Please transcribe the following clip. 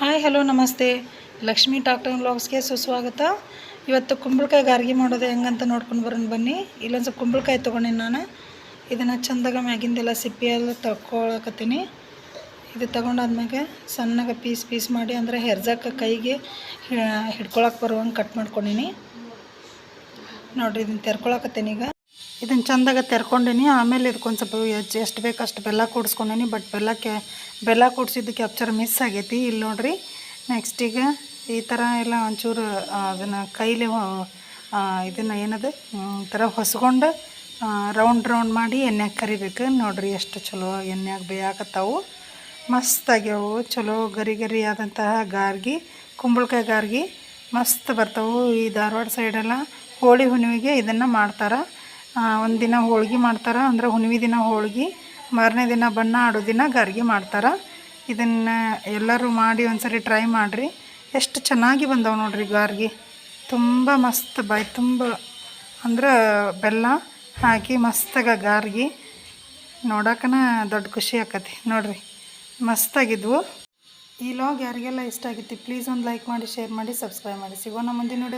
Hi, hello, ನಮಸ್ತೆ. Lakshmi tractor ಬ್ಲಾಗ್ಸ್ಗೆ ಸುಸ್ವಾಗತ. ಇವತ್ತು ಕುಂಬಳಕಾಯಿ ಗಾರ್ಗಿ ಮಾಡೋದು ಹೆಂಗಂತ ನೋಡ್ಕೊಂಡು ಬರೋಣ ಬನ್ನಿ. ಇಲ್ಲೊಂದು ಸ್ವಲ್ಪ ಕುಂಬಳಕಾಯಿ ತೊಗೊಂಡಿನಿ ನಾನು. ಇದನ್ನು ಚಂದಾಗ ಮ್ಯಾಗಿಂದೆಲ್ಲ ಸಿಪ್ಪಿ ಎಲ್ಲ ತಗೊಳಕತ್ತೀನಿ ಇದು ತಗೊಂಡಾದ್ಮೇಲೆ ಸಣ್ಣಗೆ ಪೀಸ್ ಪೀಸ್ ಮಾಡಿ, ಅಂದರೆ ಹೆರ್ಜಕ್ಕೆ ಕೈಗೆ ಹಿಡ್ಕೊಳಕ್ಕೆ ಬರುವಂಗೆ ಕಟ್ ಮಾಡ್ಕೊಂಡೀನಿ. ನೋಡಿರಿ, ಇದನ್ನು ತೆರ್ಕೊಳಕತ್ತೀನಿ ಈಗ. ಇದನ್ನು ಚಂದಾಗ ತೆರ್ಕೊಂಡೀನಿ, ಆಮೇಲೆ ಇದಕ್ಕೊಂದು ಸ್ವಲ್ಪ ಎಷ್ಟು ಬೇಕು ಅಷ್ಟು ಬೆಲ್ಲ ಕೂಡಿಸ್ಕೊಂಡೀನಿ ಬಟ್ ಬೆಲ್ಲ ಬೆಲ್ಲಕ್ಕೆ, ಬೆಲ್ಲ ಕೂಡಿಸಿದ್ದು ಕ್ಯಾಪ್ಚರ್ ಮಿಸ್ ಆಗೈತಿ. ಇಲ್ಲಿ ನೋಡ್ರಿ ನೆಕ್ಸ್ಟ್ ಈಗ ಈ ಥರ ಎಲ್ಲ ಒಂಚೂರು ಅದನ್ನು ಕೈಲಿ ಇದನ್ನು ಏನದು ಥರ ಹೊಸ್ಕೊಂಡು ರೌಂಡ್ ರೌಂಡ್ ಮಾಡಿ ಎಣ್ಣೆಗೆ ಕರಿಬೇಕು. ನೋಡ್ರಿ ಎಷ್ಟು ಚಲೋ ಎಣ್ಣೆಗೆ ಬೇಯಾಕತ್ತಾವು. ಮಸ್ತ್ ಆಗ್ಯಾವು. ಚಲೋ ಗರಿ ಗರಿ ಆದಂತಹ ಗಾರ್ಗಿ, ಕುಂಬಳಕಾಯಿ ಗಾರ್ಗಿ ಮಸ್ತ್ ಬರ್ತಾವು. ಈ ಧಾರವಾಡ ಸೈಡೆಲ್ಲ ಹೋಳಿ ಹುಣ್ಣಿಮೆಗೆ ಇದನ್ನು ಮಾಡ್ತಾರೆ. ಒಂದು ದಿನ ಹೋಳ್ಗೆ ಮಾಡ್ತಾರೆ. ಅಂದ್ರೆ ಹುಣ್ಮೆ ದಿನ ಹೋಳ್ಗೆ, ಮಾರನೇ ದಿನ ಬಣ್ಣ ಆಡೋ ದಿನ ಗಾರ್ಗಿ ಮಾಡ್ತಾರೆ. ಇದನ್ನು ಎಲ್ಲರೂ ಮಾಡಿ ಒಂದ್ಸರಿ ಟ್ರೈ ಮಾಡಿರಿ. ಎಷ್ಟು ಚೆನ್ನಾಗಿ ಬಂದವು ನೋಡ್ರಿ ಗಾರ್ಗಿ. ತುಂಬ ಮಸ್ತ್ ಬಾಯಿ, ತುಂಬ ಅಂದ್ರೆ ಬೆಲ್ಲ ಹಾಕಿ ಮಸ್ತಾಗ ಗಾರ್ಗಿ. ನೋಡೋಕನ ದೊಡ್ಡ ಖುಷಿ ಆಕತಿ. ನೋಡಿರಿ, ಮಸ್ತಾಗಿದ್ವು. ಈ ಲಾಗ್ ಯಾರಿಗೆಲ್ಲ ಇಷ್ಟ ಆಗಿತ್ತು ಪ್ಲೀಸ್ ಒಂದು ಲೈಕ್ ಮಾಡಿ ಶೇರ್ ಮಾಡಿ ಸಬ್ಸ್ಕ್ರೈಬ್ ಮಾಡಿ. ಸಿಗೋಣ ಮುಂದಿನ ನೋಡಿ